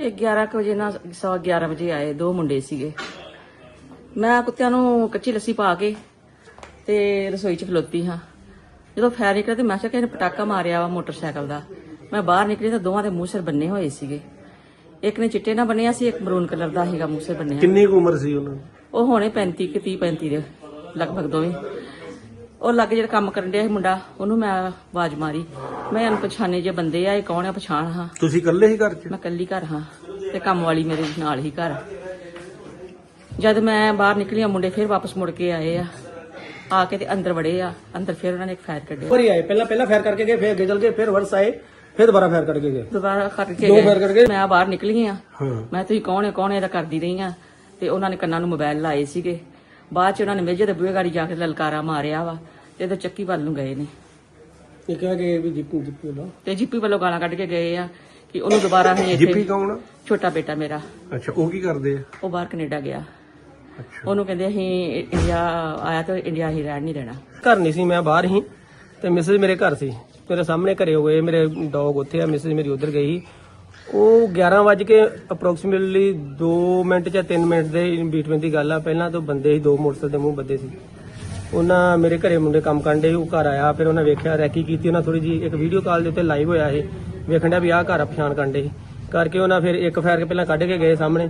ਇਹ 11 ਕੁ ਵਜੇ ਨਾਲ ਸਵਾ 11 ਵਜੇ ਆਏ ਦੋ ਮੁੰਡੇ ਸੀਗੇ। ਮੈਂ ਕੁੱਤਿਆਂ ਨੂੰ ਕੱਚੀ ਲੱਸੀ ਪਾ ਕੇ ਤੇ ਰਸੋਈ 'ਚ ਖਲੋਤੀ ਹਾਂ। ਜਦੋਂ ਫਾਇਰ ਨਿਕਲਿਆ ਤੇ ਮੈਂ ਕਿਹਾ ਕਿਸੇ ਨੇ ਪਟਾਕਾ ਮਾਰਿਆ ਵਾ ਮੋਟਰਸਾਈਕਲ ਦਾ। ਮੈਂ ਬਾਹਰ ਨਿਕਲੀ ਤਾਂ ਦੋਵਾਂ ਦੇ ਮੂੰਹ ਸਿਰ ਬੰਨੇ ਹੋਏ ਸੀਗੇ। ਇੱਕ ਨੇ ਚਿੱਟੇ ਨਾਲ ਬੰਨਿਆ ਸੀ ਇੱਕ ਮਰੂਨ ਕਲਰ ਦਾ ਹੈਗਾ ਮੂੰਹ ਸਿਰ ਬੰਨਿਆ। ਕਿੰਨੀ ਕੁ ਉਮਰ ਸੀ ਉਹਨਾਂ ਦੀ? ਉਹ ਹੋਣੇ 35 ਕਿ 30 35 ਦੇ ਲਗਭਗ ਦੋਵੇਂ। ਉਹ ਲੱਗ ਜਿਹੜਾ ਕੰਮ ਕਰਨ ਡਿਆ ਸੀ ਮੁੰਡਾ ਉਹਨੂੰ ਮੈਂ ਆਵਾਜ਼ ਮਾਰੀ। ਮੈਂ ਅਣਪਛਾਣੇ ਜੇ ਬੰਦੇ ਆ ਇਹ ਕੌਣ ਆ? ਪਛਾਣ ਹਾਂ। ਤੁਸੀਂ ਇਕੱਲੇ ਹੀ ਘਰ 'ਚ? ਮੈਂ ਕੱਲੀ ਘਰ ਹਾਂ ਤੇ ਕੰਮ ਵਾਲੀ ਮੇਰੇ ਨਾਲ ਹੀ ਘਰ ਜਦ ਮੈਂ ਬਾਹਰ ਨਿਕਲੀ ਆ ਮੁੰਡੇ ਫਿਰ ਵਾਪਸ ਮੁੜ ਕੇ ਆਏ ਆ। ਆ ਕੇ ਤੇ ਅੰਦਰ ਵੜੇ ਆ। ਅੰਦਰ ਫਿਰ ਉਹਨਾਂ ਨੇ ਇੱਕ ਫਾਇਰ ਕੱਢਿਆ। ਵਾਰੀ ਆਏ ਪਹਿਲਾਂ ਪਹਿਲਾਂ ਫਾਇਰ ਕਰਕੇ ਗਏ ਫਿਰ ਅੱਗੇ ਚਲ ਗਏ ਫਿਰ ਵਰਸ ਆਏ ਫਿਰ ਦੁਬਾਰਾ ਫਾਇਰ ਕਰਕੇ ਗਏ। ਦੁਬਾਰਾ ਖੱਟ ਕੇ ਦੋ। ਫਾਇਰ ਕਰਕੇ ਮੈਂ ਬਾਹਰ ਨਿਕਲੀ ਆ। ਹਾਂ। ਮੈਂ ਤੁਸੀਂ ਕੌਣ ਹੈ ਕੌਣ ਹੈ? ਇਹਦਾ ਕਰਦੀ ਰਹੀ ਆ। ਤੇ ਉਹਨਾਂ ਨੇ ਕੰਨਾਂ ਨੂੰ ਮੋਬਾਈਲ ਲਾਏ ਸੀਗੇ। ਬਾਅਦ ਚ ਉਹਨਾਂ ਨੇ ਮੇਜੇ ਦੇ ਬੂਹੇ ਗਾੜੀ ਜਾ ਕੇ ਲਲਕਾਰਾ ਮਾਰਿਆ ਵਾ ਤੇ ਇਹਦੇ ਚੱਕੀ ਵੱਲ ਨੂੰ ਗਏ ਨੇ। ਇਹ ਕਿਹਾ ਕਿ ਵੀ ਜਿੱਪ ਜਿੱਪ ਲੋ ਤੇ ਜੀਪੀ ਵੱਲੋਂ ਗਾਲਾਂ ਕੱਢ ਕੇ ਗਏ ਆ ਕਿ ਉਹਨੂੰ ਦੁਬਾਰਾ ਅਸੀਂ ਜਿੱਪੀ ਇੱਥੇ ਕੌਣ ਆ? ਛੋਟਾ ਬੇਟਾ ਮੇਰਾ। ਅੱਛਾ ਉਹ ਕੀ ਕਰਦੇ ਆ? ਉਹ ਬਾਹਰ ਕੈਨੇਡਾ ਗਿਆ। ਅੱਛਾ। ਉਹਨੂੰ ਕਹਿੰਦੇ ਅਸੀਂ ਇੰਡੀਆ ਆਇਆ ਤਾਂ ਇੰਡੀਆ ਹੀ ਰਹਿਣ ਨਹੀਂ ਦੇਣਾ। ਘਰ ਨਹੀਂ ਸੀ ਮੈਂ ਬਾਹਰ ਹੀ ਤੇ ਮਿਸਿਸ ਮੇਰੇ ਘਰ ਸੀ। ਮੇਰੇ ਸਾਹਮਣੇ ਘਰੇ ਹੋਏ ਮੇਰੇ ਡੌਗ ਉੱਥੇ ਆ ਮਿਸਿਸ ਮੇਰੀ ਉਧਰ ਗਈ ਸੀ। ਉਹ 11 ਵਜੇ ਕੇ ਅਪਰੋਕਸੀਮੇਟਲੀ 2 ਮਿੰਟ ਜਾਂ 3 ਮਿੰਟ ਦੇ ਬੀਟਵੀਨ ਦੀ ਗੱਲ ਆ। ਪਹਿਲਾਂ ਤੋਂ ਬੰਦੇ ਹੀ ਦੋ ਮੋਟਰਸਾਈਕਲ ਦੇ ਮੂੰਹ ਬੱਦੇ ਸੀ। ਉਹਨਾਂ ਮੇਰੇ ਘਰੇ ਮੁੰਡੇ ਕੰਮ ਕਰਨ ਦੇ ਉਹ ਘਰ ਆਇਆ, ਫਿਰ ਉਹਨਾਂ ਵੇਖਿਆ, ਰੈਕੀ ਕੀਤੀ, ਉਹਨਾਂ ਥੋੜੀ ਜੀ ਇੱਕ ਵੀਡੀਓ ਕਾਲ ਦੇ ਉੱਤੇ ਲਾਈਵ ਹੋਇਆ ਇਹ। ਵੇਖਣ ਡਿਆ ਵੀ ਆਹ ਘਰ ਆ ਕਰਨ ਕਰਦੇ ਸੀ। ਕਰਕੇ ਉਹਨਾਂ ਫਿਰ ਇੱਕ ਫਾਇਰ ਪਹਿਲਾਂ ਕੱਢ ਕੇ ਗਏ ਸਾਹਮਣੇ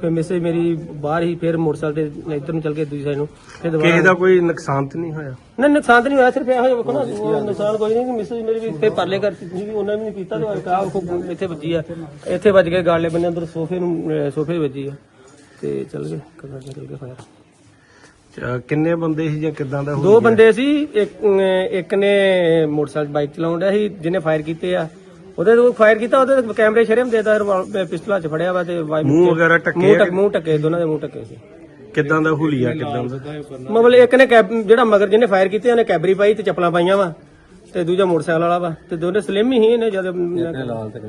ਫਿਰ ਮਿਸਿਸ ਮੇਰੀ ਬਾਹਰ ਹੀ ਫਿਰ ਮੋਟਰਸਾਈਕਲ ਤੇ ਇੱਧਰ ਨੂੰ ਚੱਲ ਕੇ ਦੂਜੀ ਸਾਈਡ ਨੂੰ ਫਿਰ ਦੁਬਾਰਾ ਕਿਸੇ ਦਾ ਕੋਈ ਨੁਕਸਾਨ ਤਾਂ ਨਹੀਂ ਹੋਇਆ? ਨਹੀਂ ਨੁਕਸਾਨ ਤਾਂ ਨਹੀਂ ਹੋਇਆ ਸਿਰਫ ਇਹੋ ਜਿਹਾ ਵੇਖੋ ਨਾ ਉਹ ਨੁਕਸਾਨ ਕੋਈ ਨਹੀਂ ਮਿਸਿਸ ਮੇਰੀ ਵੀ ਇੱਥੇ ਪਰਲੇ ਘਰ ਸੀ ਵੀ ਉਹਨਾਂ ਨੇ ਵੀ ਕੀਤਾ ਤੇ ਕਾ ਇੱਥੇ ਵੱਜੀ ਆ ਇੱਥੇ ਵੱਜ ਕੇ ਗਾਲੇ ਬੰਨੇ ਅੰਦਰ ਸੋਫੇ ਨੂੰ ਸੋਫੇ ਵੱਜੀ ਆ ਤੇ ਚੱਲ ਗਏ ਕਦਰ ਚੱਲ ਗਏ ਫਾਇਰ। ਕਿੰਨੇ ਬੰਦੇ ਸੀ ਜਾਂ ਕਿਦਾਂ ਦਾ ਦੋ ਬੰਦੇ ਸੀ ਇੱਕ ਇੱਕ ਨੇ ਮੋਟਰਸਾਈਕਲ ਬਾਈਕ ਚਲਾਉਣ ਡਿਆ ਸੀ ਜਿਹਨੇ ਫਾਇਰ ਕੀਤੇ ਆ ਉਹਦੇ ਤੋਂ ਫਾਇਰ ਕੀਤਾ ਉਹਦੇ ਤੇ ਕੈਮਰੇ ਸ਼ਰਮ ਦੇਦਾ ਪਿਸਤੌਲ ਚ ਫੜਿਆ ਵਾ ਤੇ ਵਾਈ- ਮੂੰਹ ਵਗੈਰਾ ਢੱਕੇ ਮੂੰਹ ਟੱਕ ਮੂੰਹ ਟੱਕੇ ਦੋਨਾਂ ਦੇ ਮੂੰਹ ਟੱਕੇ ਸੀ। ਕਿਦਾਂ ਦਾ ਹੁਲੀਆ ਕਿਦਾਂ ਦਾ? ਮਤਲਬ ਇੱਕ ਨੇ ਕੈਬ ਜਿਹੜਾ ਮਗਰ ਜਿਹਨੇ ਫਾਇਰ ਕੀਤੇ ਉਹਨੇ ਕੈਬਰੀ ਪਾਈ ਤੇ ਚੱਪਲਾਂ ਪਾਈਆਂ ਵਾ। ਤੇ ਦੂਜਾ ਮੋਟਰਸਾਈਕਲ ਵਾਲਾ ਵਾ ਤੇ ਦੋਨੇ ਸਲਿਮ ਹੀ ਇਹਨੇ ਜਦ ਲਾਲ ਤੇ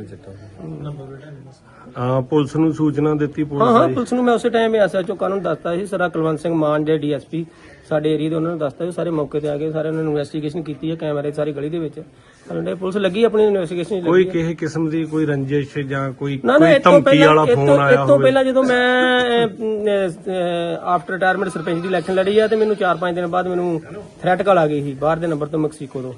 ਆ ਪੁਲਿਸ ਨੂੰ ਸੂਚਨਾ ਦਿੱਤੀ ਹਾਂ ਪੁਲਿਸ ਹਾਂ ਆਈ ਪੁਲਿਸ ਨੂੰ ਮੈਂ ਉਸੇ ਟਾਈਮ ਐਸਐਚਓ ਕਾਨੂੰਨ ਦੱਸਤਾ ਸੀ ਸਰਾ ਕੁਲਵੰਤ ਸਿੰਘ ਮਾਨ ਦੇ ਡੀਐਸਪੀ ਸਾਡੇ ਏਰੀਆ ਦੇ ਉਹਨਾਂ ਨੂੰ ਦੱਸਤਾ ਸੀ ਸਾਰੇ ਮੌਕੇ ਤੇ ਆ ਗਏ ਸਾਰੇ ਉਹਨਾਂ ਨੇ ਇਨਵੈਸਟੀਗੇਸ਼ਨ ਕੀਤੀ ਹੈ ਕੈਮਰੇ ਸਾਰੀ ਗਲੀ ਦੇ ਵਿੱਚ। ਸਾਡੇ ਪੁਲਿਸ ਲੱਗੀ ਆਪਣੀ ਇਨਵੈਸਟੀਗੇਸ਼ਨ ਕੋਈ ਕਿਸੇ ਕਿਸਮ ਦੀ ਕੋਈ ਰੰਜਿਸ਼ ਜਾਂ ਕੋਈ ਨਾ ਨਾ ਕੋਈ ਤੋਂ ਧਮਕੀ ਪਹਿਲਾਂ ਵਾਲਾ ਫੋਨ ਤੋਂ ਆਇਆ ਇਹ ਤੋਂ ਹੋਵੇ। ਪਹਿਲਾਂ ਜਦੋਂ ਮੈਂ ਆਫਟਰ ਰਿਟਾਇਰਮੈਂਟ ਸਰਪੰਚ ਦੀ ਇਲੈਕਸ਼ਨ ਲੜੀ ਆ ਤੇ ਮੈਨੂੰ 4-5 ਦਿਨ ਬਾਅਦ ਮੈਨੂੰ ਥ੍ਰੈਟ ਕਾਲ ਆ ਗਈ ਸੀ ਬਾਹਰ ਦੇ ਨੰਬਰ ਤੋਂ ਮੈਕਸੀਕੋ ਤੋਂ।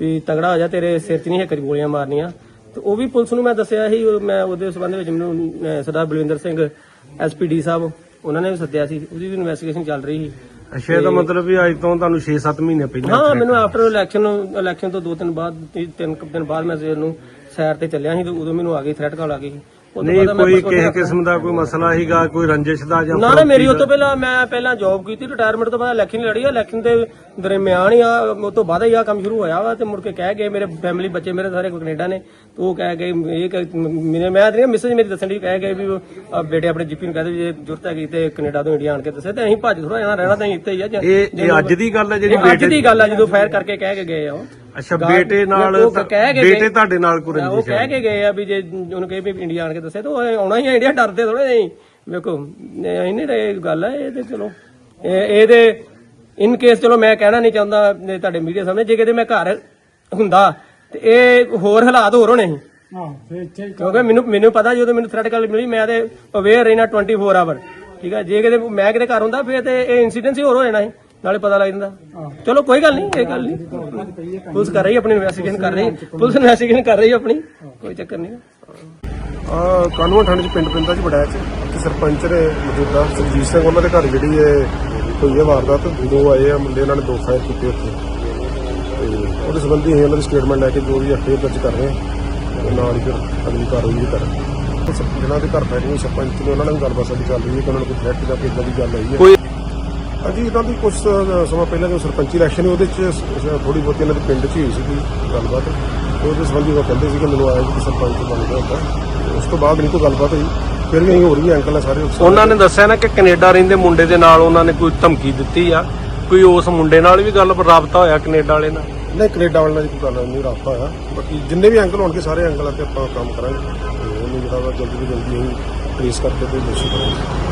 ਵੀ ਤਗੜਾ ਹੋ ਜਾ ਤੇਰੇ ਸਿਰ 'ਚ ਨਹੀਂ ਇੱਕ ਗੋਲੀਆਂ ਮਾਰਨੀਆਂ। ਤੇ ਉਹ ਵੀ ਪੁਲਿਸ ਨੂੰ ਮੈਂ ਦੱਸਿਆ ਸੀ ਉਹ ਮੈਂ ਉਹਦੇ ਸਬੰਧ ਵਿੱਚ ਮੈਨੂੰ ਅਹ, ਸਰਦਾਰ ਬਲਵਿੰਦਰ ਸਿੰਘ ਐਸਪੀਡੀ ਸਾਹਿਬ ਉਹਨਾਂ ਨੇ ਵੀ ਸੱਦਿਆ ਸੀ ਉਹਦੀ ਵੀ ਇਨਵੈਸਟੀਗੇਸ਼ਨ ਚੱਲ ਰਹੀ ਸੀ। ਅੱਛਾ ਇਹਦਾ ਮਤਲਬ ਵੀ ਅੱਜ ਤੋਂ ਤੁਹਾਨੂੰ 6-7 ਮਹੀਨੇ ਪਹਿਲਾਂ ਹਾਂ ਮੈਨੂੰ ਆਫਟਰ ਇਲੈਕਸ਼ਨ ਇਲੈਕਸ਼ਨ ਤੋਂ ਦੋ ਦਿਨ ਬਾਅਦ ਤੀ- ਤਿੰਨ ਕੁ ਦਿਨ ਬਾਅਦ ਮੈਂ ਸਵੇਰ ਨੂੰ ਸੈਰ ਤੇ ਚੱਲਿਆ ਸੀ ਤੇ ਉਦੋਂ ਮੈਨੂੰ ਆ ਗਈ ਥ੍ਰੈਟ ਕਾਲ ਆ ਗਈ ਸੀ। ਉਹ ਤੋਂ ਨਹੀਂ ਬਾਅਦ ਮੈਂ ਕੋਈ ਪਰਸੋਂ ਕਿਸੇ ਕਿਸਮ ਦਾ ਕੋਈ ਮਸਲਾ ਸੀਗਾ ਕੋਈ ਰੰਜਿਸ਼ ਦਾ ਜਾਂ ਨਾ ਨਾ ਮੇਰੀ ਉਹ ਤੋਂ ਪਹਿਲਾਂ ਮੈਂ ਪਹਿਲਾਂ ਜੌਬ ਕੀਤੀ ਰਿਟਾਇਰਮੈਂਟ ਤੋਂ ਬਾਅਦ ਇਲੈਕਸ਼ਨ ਲੜੀ ਆ ਇਲੈਕਸ਼ਨ ਦੇ ਦਰਮਿਆਨ ਹੀ ਆ ਉਹ ਤੋਂ ਬਾਅਦ ਹੀ ਆ ਕੰਮ ਸ਼ੁਰੂ ਹੋਇਆ ਵਾ ਤੇ ਮੁੜ ਕੇ ਕਹਿ ਗਏ ਮੇਰੇ ਫੈਮਿਲੀ ਬੱਚੇ ਮੇਰੇ ਸਾਰੇ ਕੈਨੇਡਾ ਨੇ ਤੇ ਉਹ ਕਹਿ ਗਏ ਇਹ ਕਹਿ- ਮੇਰੇ ਮੈਂ ਤੇ ਮਿਸਜ ਮੇਰੀ ਦੱਸਣ ਦੀ ਕਹਿ ਗਏ ਵੀ ਉਹ, ਆ ਬੇਟੇ ਆਪਣੇ ਜੀਪੀ ਨੂੰ ਕਹਦੇ ਜੇ ਜ਼ਰੂਰਤ ਹੈਗੀ ਤੇ ਕੈਨੇਡਾ ਤੋਂ ਇੰਡੀਆ ਆਣ ਕੇ ਦੱਸੇ ਤੇ ਅਸੀਂ ਭੱਜ ਥੋੜਾ ਜਾਣਾ ਰਹਿਣਾ ਤਾਂ ਅਸੀਂ ਇੱਥੇ ਹੀ ਆ ਜੇ- ਇਹ ਇਹ ਅੱਜ ਦੀ ਗੱਲ ਹੈ ਜਿਹੜੀ ਇਹ ਅੱਜ ਦੀ ਗੱਲ ਆ ਜਦੋਂ ਫਾਇਰ ਕਰਕੇ ਕਹਿ ਕੇ ਗਏ ਆ ਉਹ। ਅੱਛਾ ਬੇਟੇ ਨਾਲ ਉਹ ਕਹਿ ਕੇ ਬੇਟੇ ਤੁਹਾਡੇ ਨਾਲ ਕੋਈ ਉਹ ਕਹਿ ਕੇ ਗਏ ਆ ਵੀ ਜੇ ਉਹਨੂੰ ਕਹੇ ਵੀ ਇੰਡੀਆ ਆਣ ਕੇ ਦੱਸੇ ਤਾਂ ਉਹ ਆਉਣਾ ਹੀ ਆ ਇੰਡੀਆ ਡਰਦੇ ਥੋੜੇ ਨਹੀਂ ਵੇਖੋ ਇਹ ਨਹੀਂ ਇਹ ਗੱਲ ਹੈ ਇਹ ਤੇ ਚਲੋ। ਇਹ ਇਹਦੇ ਇਨ ਕੇਸ ਚਲੋ ਮੈਂ ਕਹਿਣਾ ਨਹੀਂ ਚਾਹੁੰਦਾ ਤੁਹਾਡੇ ਮੀਡੀਆ ਸਾਹਮਣੇ ਜੇ ਕਿਤੇ ਮੈਂ ਘਰ ਹੁੰਦਾ ਤੇ ਇਹ ਹੋਰ ਹਾਲਾਤ ਹੋਰ ਹੋਣੇ ਸੀ। ਕਿਉਂਕਿ ਮੈਨੂੰ ਮੈਨੂੰ ਪਤਾ ਜਦੋਂ ਮੈਨੂੰ ਥ੍ਰੈਟ ਕਾਲ ਮਿਲੀ ਮੈਂ ਤੇ ਅਵੇਅਰ ਰਹਿਣਾ 24 ਆਵਰ ਠੀਕ ਹੈ ਜੇ ਕਿਤੇ ਮੈਂ ਕਿਤੇ ਘਰ ਹੁੰਦਾ ਫਿਰ ਤੇ ਇਹ ਇਨਸੀਡੈਂਟ ਹੀ ਹੋਰ ਹੋ ਜਾਣਾ ਸੀ। ਨਾਲੇ ਪਤਾ ਲੱਗ ਜਾਂਦਾ। ਚਲੋ ਕੋਈ ਗੱਲ ਨਹੀਂ ਇਹ ਗੱਲ ਨਹੀਂ। ਪੁਲਿਸ ਕਰ ਰਹੀ ਆਪਣੀ ਇਨਵੈਸਟੀਗੇਸ਼ਨ ਕਰ ਰਹੀ। ਪੁਲਿਸ ਇਨਵੈਸਟੀਗੇਸ਼ਨ ਕਰ ਰਹੀ ਆਪਣੀ। ਕੋਈ ਚੱਕਰ ਨਹੀਂ। ਆ ਕਾਨੂੰਨ ਥਾਣੇ ਚ ਪਿੰਡ ਪਿੰਦਾ ਚ ਬੜਾਇਆ ਚ ਸਰਪੰਚ ਨੇ ਮੌਜੂਦਾ ਸੁਰਜੀਤ ਸਿੰਘ ਉਹਨਾਂ ਦੇ ਘਰ ਜਿਹੜੀ ਹੈ ਹੋਈ ਹੈ ਵਾਰਦਾਤ। ਦੋ ਆਏ ਆ ਮੁੰਡੇ ਇਹਨਾਂ ਨੇ ਦੋ ਫਾਇਰ ਕੀਤੇ ਉੱਥੇ। ਉਹਦੇ ਸੰਬੰਧੀ ਅਸੀਂ ਉਹਨਾਂ ਦੀ ਸਟੇਟਮੈਂਟ ਲੈ ਕੇ ਜੋ ਵੀ ਐਫਆਈਆਰ ਦਰਜ ਕਰ ਰਹੇ ਤੇ ਨਾਲ ਹੀ ਫਿਰ ਅਗਲੀ ਕਾਰਵਾਈ ਵੀ ਕਰ ਤੇ ਸਰ- ਜਿਹਨਾਂ ਦੇ ਘਰ ਫਾਇਰਿੰਗ ਸਰਪੰਚ ਨੇ ਉਹਨਾਂ ਨਾਲ ਵੀ ਗੱਲਬਾਤ ਸਾਡੀ ਚੱਲ ਰਹੀ ਹੈ ਕਿ ਉਹਨਾਂ ਨੂੰ ਕੋਈ ਥ੍ਰੈਟ ਜਾਂ ਕੋਈ ਦੀ ਗੱਲ ਆਈ ਹੈ। ਹਾਂਜੀ ਇਹਨਾਂ ਦੀ ਕੁਝ ਸਮਾਂ ਪਹਿਲਾਂ ਜੋ ਸਰਪੰਚੀ ਇਲੈਕਸ਼ਨ ਉਹਦੇ ਚ ਥੋੜੀ ਬਹੁਤੀ ਇਹਨਾਂ ਦੇ ਪਿੰਡ ਚ ਹੀ ਹੋਈ ਸੀ ਕੋਈ ਗੱਲਬਾਤ ਉਹਦੇ ਸੰਬੰਧੀ ਉਹ ਕਹਿੰਦੇ ਸੀ ਕਿ ਮੈਨੂੰ ਆਇਆ ਕਿ ਸਰਪੰਚ ਬਣ ਗਿਆ ਹੁੰਦਾ। ਉਸ ਤੋਂ ਬਾਅਦ ਨਹੀਂ ਕੋਈ ਗੱਲਬਾਤ ਹੋਈ। ਫਿਰ ਵੀ ਹੋਰ ਵੀ ਅੰਕਲ ਆ ਸਾਰੇ ਉਹਨਾਂ ਨੇ ਦੱਸਿਆ ਨਾ ਕਿ ਕੈਨੇਡਾ ਰਹਿੰਦੇ ਮੁੰਡੇ ਦੇ ਨਾਲ ਉਹਨਾਂ ਨੇ ਕੋਈ ਧਮਕੀ ਦਿੱਤੀ ਆ। ਕੋਈ ਉਸ ਮੁੰਡੇ ਨਾਲ ਵੀ ਗੱਲ ਰਾਬਤਾ ਹੋਇਆ ਕੈਨੇਡਾ ਵਾਲੇ ਨਾਲ? ਨਹੀਂ ਕੈਨੇਡਾ ਵਾਲਿਆਂ ਨਾਲ ਕੋਈ ਗੱਲ ਨਹੀਂ ਰਾਬਤਾ ਹੋਇਆ। ਬਾਕੀ ਜਿੰਨੇ ਵੀ ਅੰਕਲ ਹੋਣਗੇ ਸਾਰੇ ਅੰਕਲਾਂ ਤੇ ਆਪਾਂ ਕੰਮ ਕਰਾਂਗੇ। ਉਹਨੂੰ ਜਿਹੜਾ ਵਾ ਜਲਦੀ ਤੋਂ ਜਲਦੀ ਅਸੀਂ ਟ੍ਰੇਸ ਕਰਕੇ ਤੇ ਦੋਸ਼ੀ ਕਰਾਂਗੇ